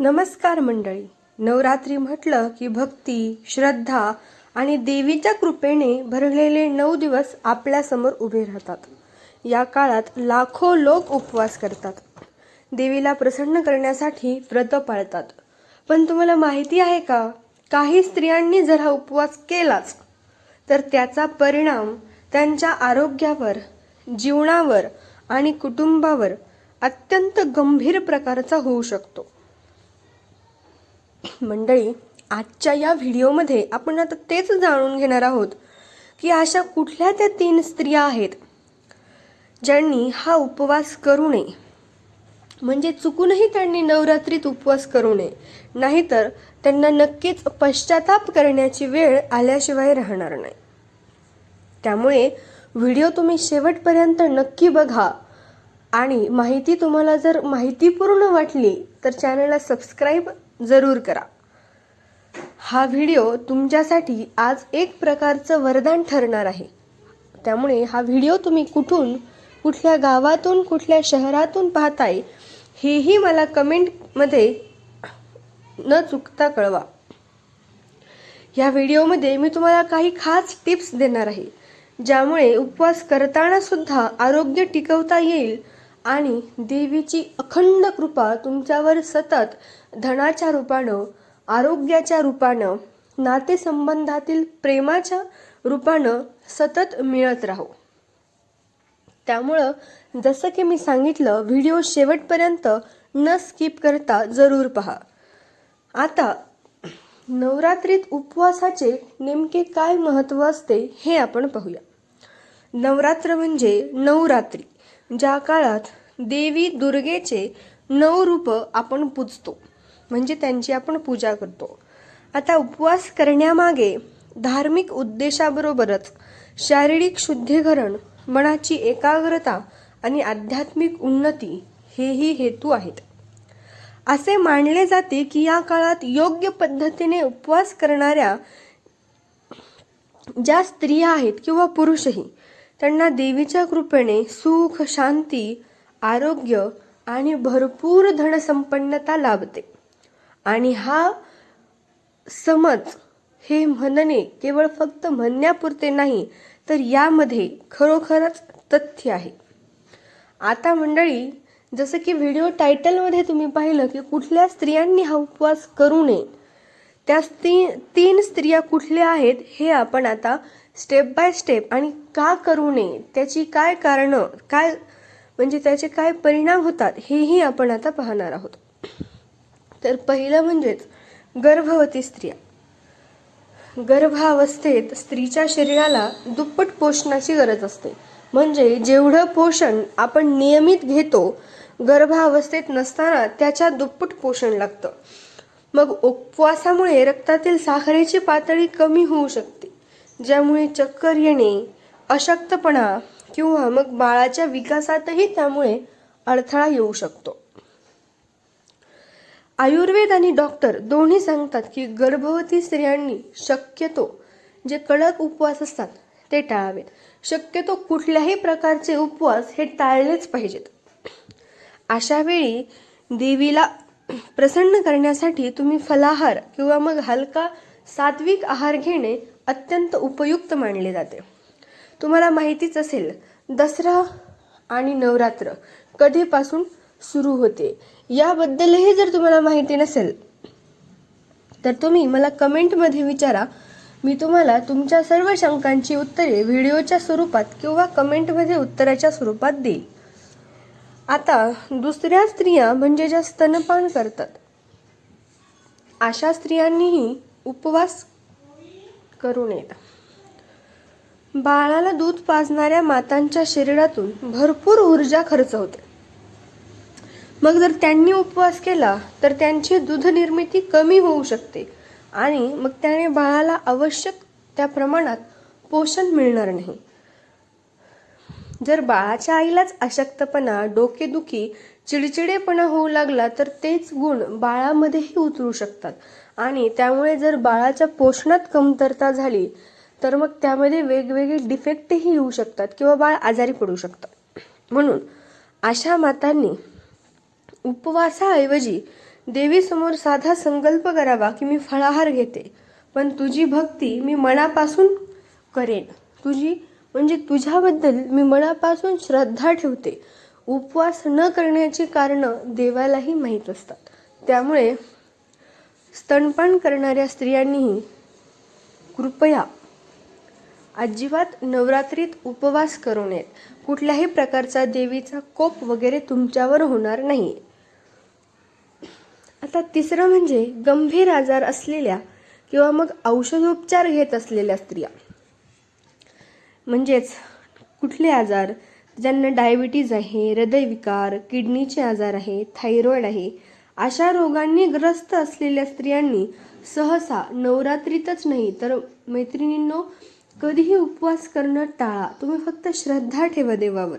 नमस्कार मंडळी. नवरात्री म्हटलं की भक्ती श्रद्धा आणि देवीच्या कृपेने भरलेले नऊ दिवस आपल्यासमोर उभे राहतात. या काळात लाखो लोक उपवास करतात. देवीला प्रसन्न करण्यासाठी व्रत पाळतात. पण तुम्हाला माहिती आहे का? काही स्त्रियांनी जर हा उपवास केलाच तर त्याचा परिणाम त्यांच्या आरोग्यावर जीवनावर आणि कुटुंबावर अत्यंत गंभीर प्रकारचा होऊ शकतो. मंडळी आजच्या या व्हिडिओमध्ये आपण आता तेच जाणून घेणार आहोत की अशा कुठल्या त्या तीन स्त्रिया आहेत ज्यांनी हा उपवास करू नये. म्हणजे चुकूनही त्यांनी नवरात्रीत उपवास करू नये. नाहीतर त्यांना नक्कीच पश्चाताप करण्याची वेळ आल्याशिवाय राहणार नाही. त्यामुळे व्हिडिओ तुम्ही शेवटपर्यंत नक्की बघा आणि माहिती तुम्हाला जर माहितीपूर्ण वाटली तर चॅनलला सबस्क्राईब जरूर करा. हा व्हिडिओ तुमच्यासाठी आज एक प्रकारचं वरदान ठरणार आहे. त्यामुळे हा व्हिडिओ तुम्ही कुठून कुठल्या गावातून कुठल्या शहरातून पाहताय हेही मला कमेंटमध्ये न चुकता कळवा. या व्हिडिओमध्ये मी तुम्हाला काही खास टिप्स देणार आहे ज्यामुळे उपवास करताना सुद्धा आरोग्य टिकवता येईल आणि देवीची अखंड कृपा तुमच्यावर सतत धनाच्या रूपानं आरोग्याच्या रूपानं नातेसंबंधातील प्रेमाच्या रूपानं सतत मिळत राहो. त्यामुळं जसं की मी सांगितलं व्हिडिओ शेवटपर्यंत न स्किप करता जरूर पहा. आता नवरात्रीत उपवासाचे नेमके काय महत्त्व असते हे आपण पाहूया. नवरात्र म्हणजे नवरात्री ज्या काळात देवी दुर्गेचे नऊ रूप आपण पूजतो. म्हणजे त्यांची आपण पूजा करतो. आता उपवास करण्यामागे धार्मिक उद्देशाबरोबरच शारीरिक शुद्धीकरण मनाची एकाग्रता आणि आध्यात्मिक उन्नती हेही हेतू आहेत. असे मानले जाते की या काळात योग्य पद्धतीने उपवास करणाऱ्या ज्या स्त्रिया आहेत किंवा पुरुषही त्यांना देवीच्या कृपेने सुख शांती आरोग्य आणि भरपूर धनसंपन्नता लाभते. आणि हा समज हे म्हणणे केवळ फक्त म्हणण्यापुरते नाही तर यामध्ये खरोखरच तथ्य आहे. आता मंडळी जसं की व्हिडिओ टायटलमध्ये तुम्ही पाहिलं की कुठल्या स्त्रियांनी हा उपवास करू नये त्या स्त्री तीन स्त्रिया कुठल्या आहेत हे आपण आता स्टेप बाय स्टेप आणि का करू नये त्याची काय कारणं काय म्हणजे त्याचे काय परिणाम होतात हेही आपण आता पाहणार आहोत. तर पहिलं म्हणजेच गर्भवती स्त्रिया. गर्भावस्थेत स्त्रीच्या शरीराला दुप्पट पोषणाची गरज असते. म्हणजे जेवढं पोषण आपण नियमित घेतो गर्भावस्थेत नसताना त्याच्या दुप्पट पोषण लागतं. मग उपवासामुळे रक्तातील साखरेची पातळी कमी होऊ शकते ज्यामुळे चक्कर येणे अशक्तपणा किंवा मग बाळाच्या विकासातही त्यामुळे अडथळा येऊ शकतो. आयुर्वेद आणि डॉक्टर दोन्ही सांगतात की गर्भवती स्त्रियांनी शक्यतो जे कडक उपवास असतात ते टाळावेत. शक्यतो कुठल्याही प्रकारचे उपवास हे टाळलेच पाहिजेत. अशा वेळी देवीला प्रसन्न करण्यासाठी तुम्ही फलाहार किंवा मग हलका सात्विक आहार घेणे अत्यंत उपयुक्त मानले जाते. तुम्हाला माहितीच असेल दसरा आणि नवरात्र कधीपासून सुरू होते? याबद्दलही जर तुम्हाला माहिती नसेल तर तुम्ही मला कमेंटमध्ये विचारा. मी तुम्हाला तुमच्या सर्व शंकांची उत्तरे व्हिडिओच्या स्वरूपात किंवा कमेंटमध्ये उत्तराच्या स्वरूपात देईल आता दुसऱ्या स्त्रिया म्हणजे ज्या स्तनपान करतात अशा स्त्रियांनीही उपवास करू नयेत. बाळाला दूध पाजणाऱ्या मातांच्या शरीरातून भरपूर ऊर्जा खर्च होते. मग जर त्यांनी उपवास केला तर त्यांची दूध निर्मिती कमी होऊ शकते आणि मग त्याने बाळाला आवश्यक त्या प्रमाणात पोषण मिळणार नाही. जर बाळाच्या आईलाच अशक्तपणा डोकेदुखी चिडचिडेपणा होऊ लागला तर तेच गुण बाळामध्येही उतरू शकतात. आणि त्यामुळे जर बाळाच्या पोषणात कमतरता झाली तर मग त्यामध्ये वेगवेगळे डिफेक्टही येऊ शकतात किंवा बाळ आजारी पडू शकतात म्हणून अशा मातांनी उपवासाऐवजी देवीसमोर साधा संकल्प करावा की मी फळाहार घेते पण तुझी भक्ती मी मनापासून करेन. तुझी म्हणजे तुझ्याबद्दल मी मनापासून श्रद्धा ठेवते. उपवास न करण्याची कारणं देवालाही माहीत असतात. त्यामुळे स्तनपान करणाऱ्या स्त्रियांनीही कृपया अजिबात नवरात्रीत उपवास करू नयेत. कुठल्याही प्रकारचा देवीचा कोप वगैरे तुमच्यावर होणार नाही. आता तिसरं म्हणजे गंभीर आजार असलेल्या किंवा मग औषधोपचार घेत असलेल्या स्त्रिया. म्हणजेच कुठले आजार? ज्यांना डायबिटीज आहे हृदयविकार किडनीचे आजार आहे थायरॉईड आहे अशा रोगांनी ग्रस्त असलेल्या स्त्रियांनी सहसा नवरात्रीतच नाही तर मैत्रिणींनो कधीही उपवास करणं टाळा. तुम्ही फक्त श्रद्धा ठेवा देवावर.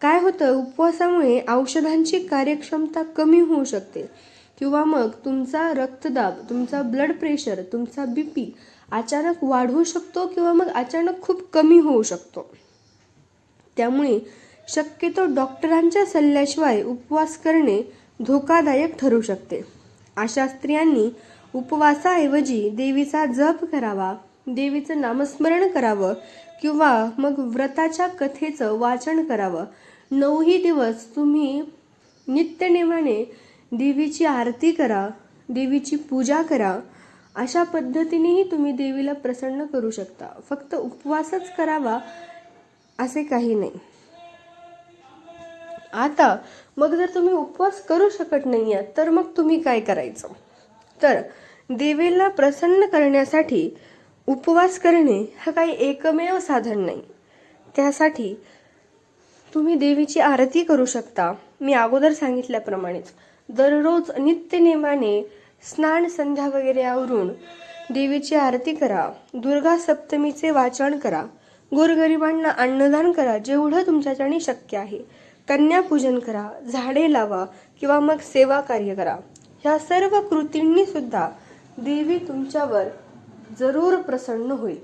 काय होतं? उपवासामुळे औषधांची कार्यक्षमता कमी होऊ शकते. किंवा मग तुमचा रक्तदाब तुमचा ब्लड प्रेशर तुमचा बी पी अचानक वाढू शकतो किंवा मग अचानक खूप कमी होऊ शकतो. त्यामुळे शक्यतो डॉक्टरांच्या सल्ल्याशिवाय उपवास करणे धोकादायक ठरू शकते. अशा स्त्रियांनी उपवासाऐवजी देवीचा जप करावा. देवीचं नामस्मरण करावं किंवा मग व्रताच्या कथेचं वाचन करावं. नऊही दिवस तुम्ही नित्यनेमाने देवीची आरती करा देवीची पूजा करा. अशा पद्धतीनेही तुम्ही देवीला प्रसन्न करू शकता. फक्त उपवासच करावा असे काही नाही. आता मग जर तुम्ही उपवास करू शकत नाही तर मग तुम्ही काय करायचं? तर देवीला प्रसन्न करण्यासाठी उपवास करणे हा काही एकमेव साधन नाही. त्यासाठी तुम्ही देवीची आरती करू शकता. मी अगोदर सांगितल्याप्रमाणेच दररोज नित्यनेमाने स्नान संध्या वगैरे आवरून देवीची आरती करा. दुर्गा सप्तमीचे वाचन करा. गोरगरिबांना अन्नदान करा. जेवढं तुमच्याच्याने शक्य आहे. कन्यापूजन करा. झाडे लावा किंवा मग सेवा कार्य करा. ह्या सर्व कृतींनी सुद्धा देवी तुमच्यावर जरूर प्रसन्न होईल.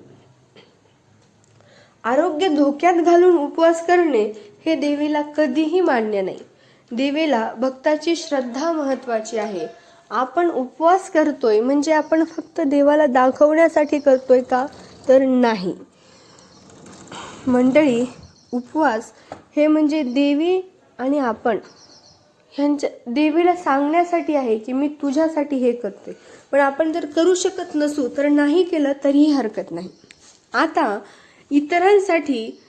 आरोग्य धोक्यात घालून उपवास करणे हे देवीला कधीही मान्य नाही. देवीला भक्ताची श्रद्धा महत्वाची आहे. आपण उपवास करतोय म्हणजे आपण फक्त देवाला दाखवण्यासाठी करतोय का? तर नाही. मंडळी उपवास हे म्हणजे देवी आणि आपण ह्यांच्या देवीला सांगण्यासाठी आहे की मी तुझ्यासाठी हे करते पण आपण जर करू शकत नसू तर नाही केलं तरीही हरकत नाही. आता इतरांसाठी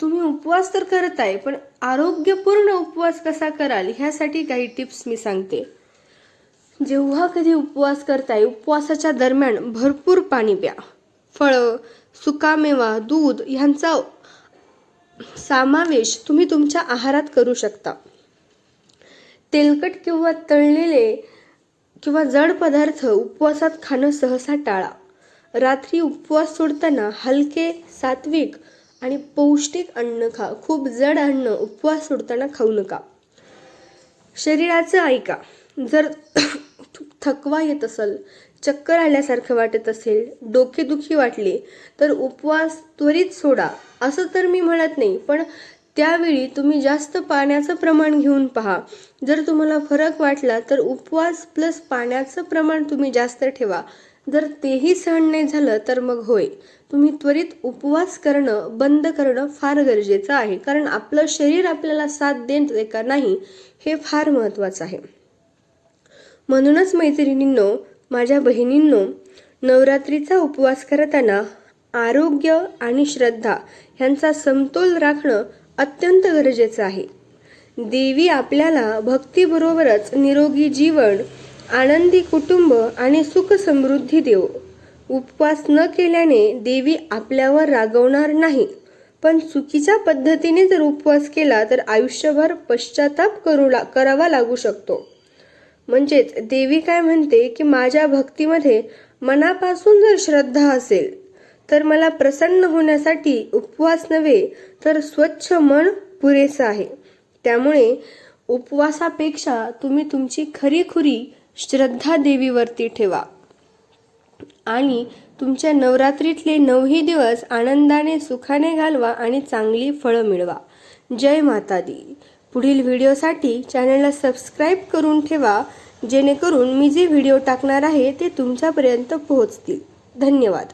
तुम्ही उपवास तर करत आहे पण आरोग्यपूर्ण उपवास कसा कराल ह्यासाठी काही टिप्स मी सांगते. जेव्हा कधी उपवास करताय उपवासाच्या दरम्यान भरपूर पाणी प्या. फळं सुकामेवा दूध ह्यांचा समावेश तुम्ही तुमच्या आहारात करू शकता. तेलकट किंवा तळलेले किंवा जड पदार्थ उपवासात खाणं सहसा टाळा. रात्री उपवास सोडताना हलके सात्विक आणि पौष्टिक अन्न खा. खूप जड अन्न उपवास सोडताना खाऊ नका. शरीराचं ऐका. जर थकवा येत असेल चक्कर आल्यासारखं वाटत असेल डोकेदुखी वाटली तर उपवास त्वरित सोडा. असं तर मी म्हणत नाही पण त्यावेळी तुम्ही जास्त पाण्याचं प्रमाण घेऊन पहा. जर तुम्हाला फरक वाटला तर उपवास प्लस पाण्याचं प्रमाण तुम्ही जास्त ठेवा. जर तेही सहन नाही झालं तर मग होय. तुम्ही त्वरित उपवास करणं बंद करणं फार गरजेचं आहे. कारण आपलं शरीर आपल्याला साथ देते का नाही हे फार महत्त्वाचं आहे. म्हणूनच मैत्रिणींनो माझ्या बहिणींनो नवरात्रीचा उपवास करताना आरोग्य आणि श्रद्धा ह्यांचा समतोल राखणं अत्यंत गरजेचं आहे. देवी आपल्याला भक्तीबरोबरच निरोगी जीवन आनंदी कुटुंब आणि सुख समृद्धी देव. उपवास न केल्याने देवी आपल्यावर रागवणार नाही पण चुकीच्या पद्धतीने जर उपवास केला तर आयुष्यभर पश्चाताप करू ला करावा लागू शकतो. म्हणजेच देवी काय म्हणते की माझ्या भक्तीमध्ये मनापासून जर श्रद्धा असेल तर मला प्रसन्न होण्यासाठी उपवास नव्हे तर स्वच्छ मन पुरेसं आहे. त्यामुळे उपवासापेक्षा तुम्ही तुमची खरीखुरी श्रद्धा देवीवरती ठेवा. आणि तुमच्या नवरात्रीतले नऊही दिवस आनंदाने सुखाने घालवा आणि चांगली फळं मिळवा. जय माता दी पुढील व्हिडिओसाठी चॅनलला सबस्क्राईब करून ठेवा जेणेकरून मी जे व्हिडिओ टाकणार आहे ते तुमच्यापर्यंत पोहोचतील. धन्यवाद.